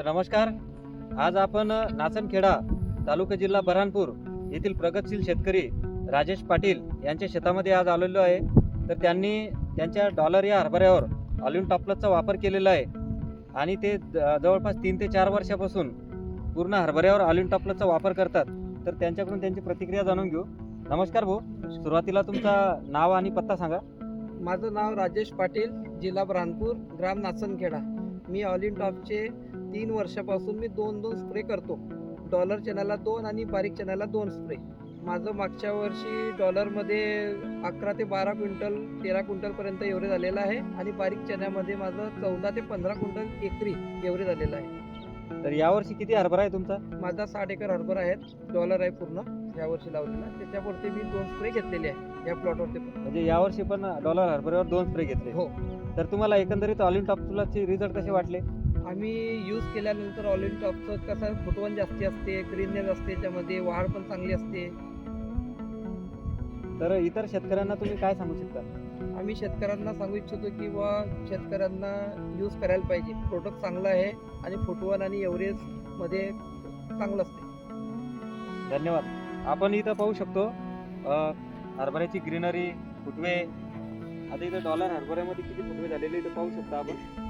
तर नमस्कार. आज आपण नाचनखेडा तालुका जिल्हा बऱ्हाणपूर येथील प्रगतशील शेतकरी राजेश पाटील यांच्या शेतामध्ये आज आलेलो आहे. तर त्यांनी त्यांच्या डॉलर या हरभऱ्यावर ऑलिव्ह टॉपलसचा वापर केलेला आहे. आणि ते ज- जवळपास तीन ते चार वर्षापासून पूर्ण हरभऱ्यावर ऑलिव्ह टॉपलसचा वापर करतात. तर त्यांच्याकडून त्यांची प्रतिक्रिया जाणून घेऊ. नमस्कार भाऊ. सुरुवातीला तुमचा नाव आणि पत्ता सांगा. माझं नाव राजेश पाटील जिल्हा ब्रानपूर ग्राम नाचनखेडा. मी ऑलिन टॉपचे तीन वर्षापासून मी दोन दोन स्प्रे करतो. डॉलर चॅनलला दोन आणि बारीक चॅनलला दोन स्प्रे माझं मागच्या वर्षी डॉलरमध्ये अकरा ते बारा क्विंटल तेरा क्विंटलपर्यंत एवढे झालेलं आहे आणि बारीक चण्यामध्ये माझं चौदा ते पंधरा क्विंटल एकरी एवढे झालेलं आहे. तर यावर्षी किती हरभरा आहे तुमचा? माझा साठ एकर हरभरा आहेत डॉलर आहे पूर्ण. यावर्षी लावलेला. त्याच्यावरती मी दोन स्प्रे घेतलेले आहे. या प्लॉटवरती म्हणजे यावर्षी पण डॉलर हरभऱ्यावर दोन स्प्रे घेतले. हो. तर तुम्हाला एकंदरीत ऑलिव्ह टॉपलसचे रिझल्ट कसे वाटले? आम्ही यूज केल्यानंतर ऑलिव्ह टॉपचं कसं फुटवण जास्ती असते ग्रीननेस असते त्यामध्ये वाढ पण चांगली असते. तर इतर शेतकऱ्यांना तुम्ही काय सांगू शकता? आम्ही शेतकऱ्यांना सांगू इच्छितो की बा शेतकऱ्यांना यूज करायला पाहिजे. प्रोडक्ट चांगलं आहे आणि फुटवण आणि एव्हरेजमध्ये चांगलं असते. धन्यवाद. आपण इथं पाहू शकतो अ, हरभऱ्याची ग्रीनरी फुटवे. आता इथं डॉलर हरभऱ्यामध्ये किती फुटवे झालेले इथं पाहू शकता आपण.